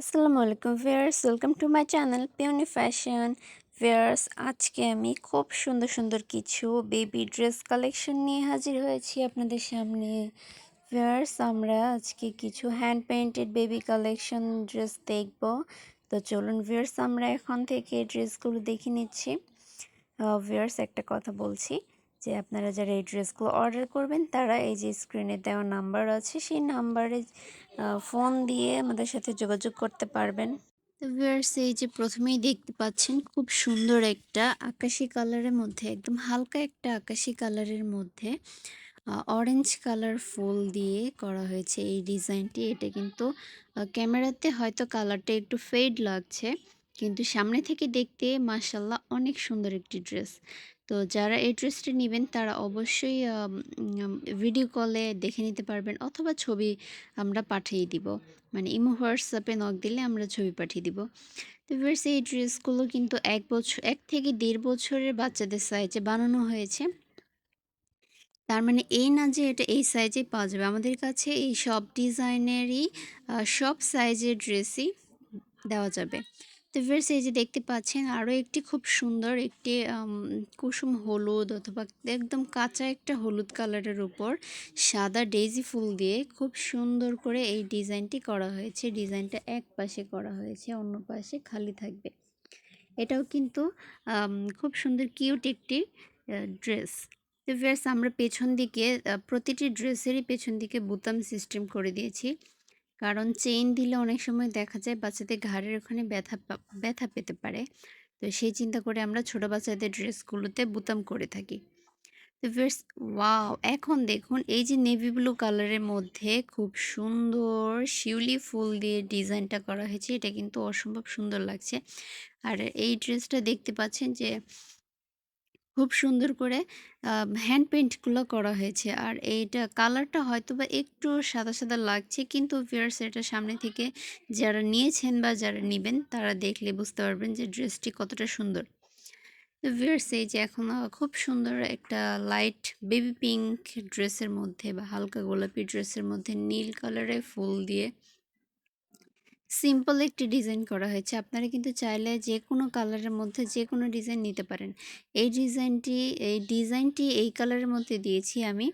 আসসালামু আলাইকুম viewers, welcome to my channel peony fashion. Viewers, আজকে আমি খুব সুন্দর সুন্দর কিছু বেবি ড্রেস কালেকশন নিয়ে হাজির হয়েছি আপনাদের সামনে। ভিউয়ার্স, আমরা আজকে কিছু hand painted baby collection dress দেখব। তো চলুন ভিউয়ার্স, আমরা এখন থেকে ড্রেসগুলো দেখে নিচ্ছি। ভিউয়ার্স, একটা কথা বলছি। যে আপনারা যারা এই ড্রেসগুলো অর্ডার করবেন, তারা এই যে স্ক্রিনে দেওয়া নাম্বার আছে, সেই নাম্বারে ফোন দিয়ে আমাদের সাথে যোগাযোগ করতে পারবেন। ভিউয়ার্স, এই যে প্রথমেই দেখতে পাচ্ছেন, খুব সুন্দর একটা আকাশি কালারের মধ্যে, একদম হালকা একটা আকাশি কালারের মধ্যে অরেঞ্জ কালার ফুল দিয়ে করা হয়েছে এই ডিজাইনটি। এটা কিন্তু ক্যামেরাতে হয়তো কালারটা একটু ফেড লাগছে। কিন্তু সামনে থেকে দেখতে মাসাল্লাহ অনেক সুন্দর একটি ড্রেস। তো যারা এই ড্রেসটি নেবেন, তারা অবশ্যই ভিডিও কলে দেখে নিতে পারবেন অথবা ছবি আমরা পাঠিয়ে দিব। মানে ইমো, হোয়াটসঅ্যাপে নক দিলে আমরা ছবি পাঠিয়ে দিব। তো ভিউয়ার্স এই ড্রেসগুলো কিন্তু এক বছর এক থেকে দেড় বছরের বাচ্চাদের সাইজে বানানো হয়েছে। তার মানে এই না যে এটা এই সাইজে পাওয়া যাবে। আমাদের কাছে এই সব ডিজাইনেরই সব সাইজের ড্রেসই দেওয়া যাবে। তো এই যে দেখতে পাচ্ছেন আরও একটি খুব সুন্দর একটি কুসুম হলুদ অথবা একদম কাঁচা একটা হলুদ কালারের উপর সাদা ডেজি ফুল দিয়ে খুব সুন্দর করে এই ডিজাইনটি করা হয়েছে। ডিজাইনটা এক পাশে করা হয়েছে, অন্য পাশে খালি থাকবে। এটাও কিন্তু খুব সুন্দর কিউট একটি ড্রেস তো আমরা পেছন দিকে প্রতিটি ড্রেসেরই পেছন দিকে বুতাম সিস্টেম করে দিয়েছি। কারণ চেইন দিলে অনেক সময় দেখা যায় বাচ্চাদের ঘাড়ের ওখানে ব্যথা ব্যথা পেতে পারে। তো সেই চিন্তা করে আমরা ছোট বাচ্চাদের ড্রেসগুলোতে বুতাম করে থাকি। তো ফিরস ওয়াও! এখন দেখুন এই যে নেভি ব্লু কালারের মধ্যে খুব সুন্দর শিউলি ফুল দিয়ে ডিজাইনটা করা হয়েছে। এটা কিন্তু অসম্ভব সুন্দর লাগছে। আর এই ড্রেসটা দেখতে পাচ্ছেন যে খুব সুন্দর করে হ্যান্ড পেইন্টগুলো করা হয়েছে। আর এইটা কালারটা হয়তো বা একটু সাদা সাদা লাগছে, কিন্তু ভিয়ার্স এটা সামনে থেকে যারা নিয়েছেন বা যারা নেবেন, তারা দেখলে বুঝতে পারবেন যে ড্রেসটি কতটা সুন্দর। তো ভিয়ার্স এই যে এখন খুব সুন্দর একটা লাইট বেবি পিঙ্ক ড্রেসের মধ্যে বা হালকা গোলাপি ড্রেসের মধ্যে নীল কালারের ফুল দিয়ে সিম্পল একটি ডিজাইন করা হয়েছে। আপনারা কিন্তু চাইলে যে কোনো কালারের মধ্যে যে কোনো ডিজাইন নিতে পারেন। এই ডিজাইনটি এই ডিজাইনটি এই কালারের মধ্যে দিয়েছি আমি।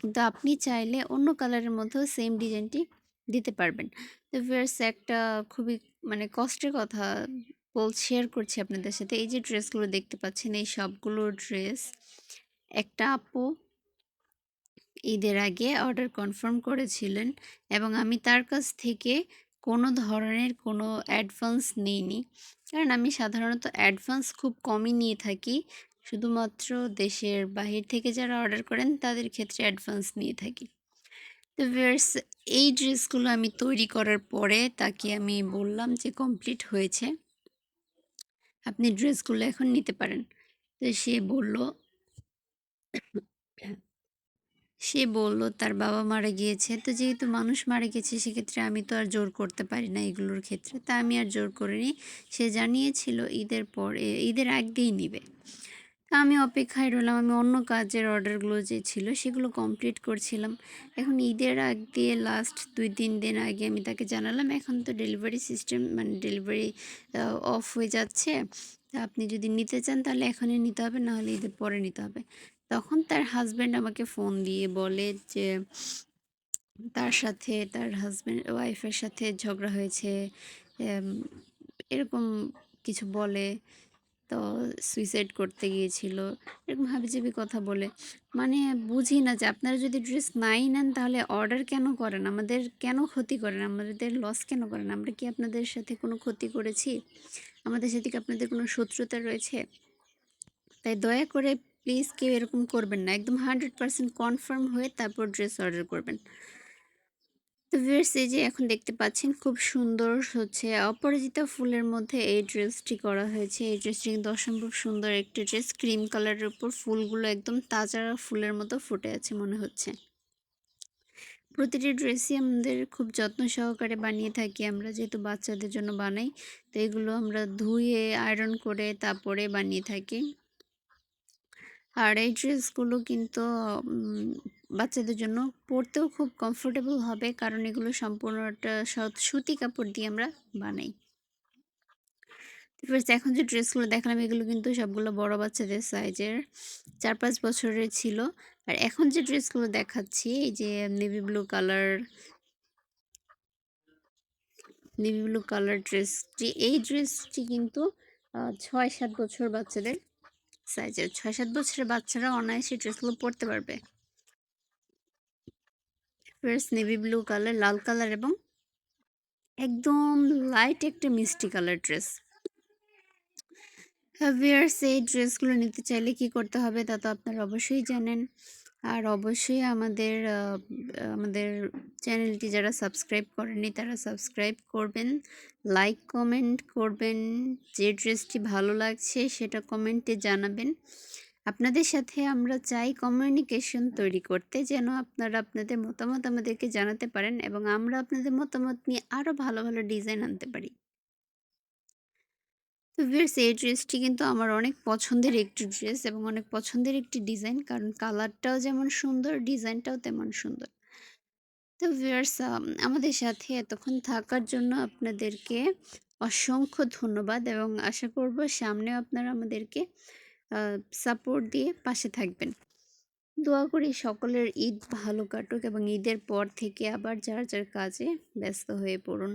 কিন্তু আপনি চাইলে অন্য কালারের মধ্যেও সেম ডিজাইনটি দিতে পারবেন। তো ভিয়ার্স একটা খুবই মানে কষ্টের কথা বল শেয়ার করছি আপনাদের সাথে। এই যে ড্রেসগুলো দেখতে পাচ্ছেন, এই সবগুলো ড্রেস একটা আপু ঈদের আগে অর্ডার কনফার্ম করেছিলেন এবং আমি তার কাছ থেকে কোনো ধরনের কোনো অ্যাডভান্স নিইনি। কারণ আমি সাধারণত অ্যাডভান্স খুব কমই নিয়ে থাকি। শুধুমাত্র দেশের বাহির থেকে যারা অর্ডার করেন, তাদের ক্ষেত্রে অ্যাডভান্স নিয়ে থাকি। তো ভিয়ার্স এই ড্রেসগুলো আমি তৈরি করার পরে তাকে আমি বললাম যে কমপ্লিট হয়েছে। আপনি ড্রেসগুলো এখন নিতে পারেন। তো সে বলল সে বলল, তার বাবা মারা গিয়েছে। তো যেহেতু মানুষ মারা গেছে, সেক্ষেত্রে আমি তো আর জোর করতে পারি না এগুলোর ক্ষেত্রে। তা আমি আর জোর করিনি। সে জানিয়েছিল, ঈদের পর ঈদের আগেই নিবে। তা আমি অপেক্ষায় রইলাম। আমি অন্য কাজের অর্ডারগুলো যে ছিল, সেগুলো কমপ্লিট করছিলাম। এখন ঈদের আগ দিয়ে লাস্ট দুই, তিন দিন আগে আমি তাকে জানালাম, এখন তো ডেলিভারি সিস্টেম মানে ডেলিভারি অফ হয়ে যাচ্ছে। আপনি যদি নিতে চান, তাহলে এখনই নিতে হবে, নাহলে ঈদের পরে নিতে হবে। তখন তার হাজব্যান্ড আমাকে ফোন দিয়ে বলে যে, তার সাথে, তার হাজব্যান্ড ওয়াইফের সাথে ঝগড়া হয়েছে এরকম কিছু বলে। তো সুইসাইড করতে গিয়েছিল। এরকম হাবিজাবি কথা বলে। মানে বুঝি না যে আপনারা যদি ড্রেস নাই নেন তাহলে অর্ডার কেন করেন? আমাদের কেন ক্ষতি করেন? আমাদের লস কেন করেন? আমরা কি আপনাদের সাথে কোনো ক্ষতি করেছি? আমাদের সাথে কি আপনাদের কোনো শত্রুতা রয়েছে? তাই দয়া করে প্লিজ কেউ এরকম করবেন না। একদম হান্ড্রেড পারসেন্ট কনফার্ম হয়ে তারপর ড্রেস অর্ডার করবেন। তো ভিউয়ার্স, এই যে এখন দেখতে পাচ্ছেন খুব সুন্দর হচ্ছে অপরাজিতা ফুলের মধ্যে এই ড্রেসটি করা হয়েছে। এই ড্রেসটি কিন্তু অসম্ভব সুন্দর একটি ড্রেস। ক্রিম কালারের উপর ফুলগুলো একদম তাজা ফুলের মতো ফুটে আছে মনে হচ্ছে। প্রতিটি ড্রেসই আমাদের খুব যত্ন সহকারে বানিয়ে থাকি আমরা, যেহেতু বাচ্চাদের জন্য বানাই। তো এগুলো আমরা ধুয়ে আয়রন করে তারপরে বানিয়ে থাকি। আর এই ড্রেসগুলো কিন্তু বাচ্চাদের জন্য পরতেও খুব কমফোর্টেবল হবে কারণ এগুলো সম্পূর্ণটা সৎ- সুতি কাপড় দিয়ে আমরা বানাই। ফার্স্ট এখন যে ড্রেসগুলো দেখালাম, এগুলো কিন্তু সবগুলো বড় বাচ্চাদের সাইজের চার পাঁচ বছরের ছিল। আর এখন যে ড্রেসগুলো দেখাচ্ছি, এই যে navy blue colour navy blue colour ড্রেসটি এই ড্রেসটি কিন্তু ছয় সাত বছর বাচ্চাদের সাইজের ছয় সাত বছরের বাচ্চারা অনায়াসে ড্রেসগুলো পরতে পারবে। নেভি ব্লু কালার লাল কালার এবং একদম লাইট একটা মিষ্টি কালার ড্রেস ভিয়ার্স এই ড্রেসগুলো নিতে চাইলে কি করতে হবে তা তো আপনারা অবশ্যই জানেন। আর অবশ্যই আমাদের আমাদের চ্যানেলটি যারা সাবস্ক্রাইব করেনি তারা সাবস্ক্রাইব করবেন, লাইক কমেন্ট করবেন, যে ড্রেসটি ভালো লাগছে সেটা কমেন্টে জানাবেন। আপনাদের সাথে আমরা চাই কমিউনিকেশন তৈরি করতে, যেন আপনারা আপনাদের মতামত আমাদেরকে জানাতে পারেন এবং আমরা আপনাদের মতামত নিয়ে আরও ভালো ভালো ডিজাইন আনতে পারি। তো এই ড্রেসটি কিন্তু আমার অনেক পছন্দের একটি ড্রেস এবং অনেক পছন্দের একটি ডিজাইন কারণ কালারটাও যেমন সুন্দর ডিজাইনটাও তেমন সুন্দর। তো ভিউয়ার্স আমাদের সাথে এতক্ষণ থাকার জন্য আপনাদেরকে অসংখ্য ধন্যবাদ এবং আশা করব সামনেও আপনারা আমাদেরকে সাপোর্ট দিয়ে পাশে থাকবেন। দোয়া করি সকলের ঈদ ভালো কাটুক এবং ঈদের পর থেকে আবার যার যার কাজে ব্যস্ত হয়ে পড়ুন।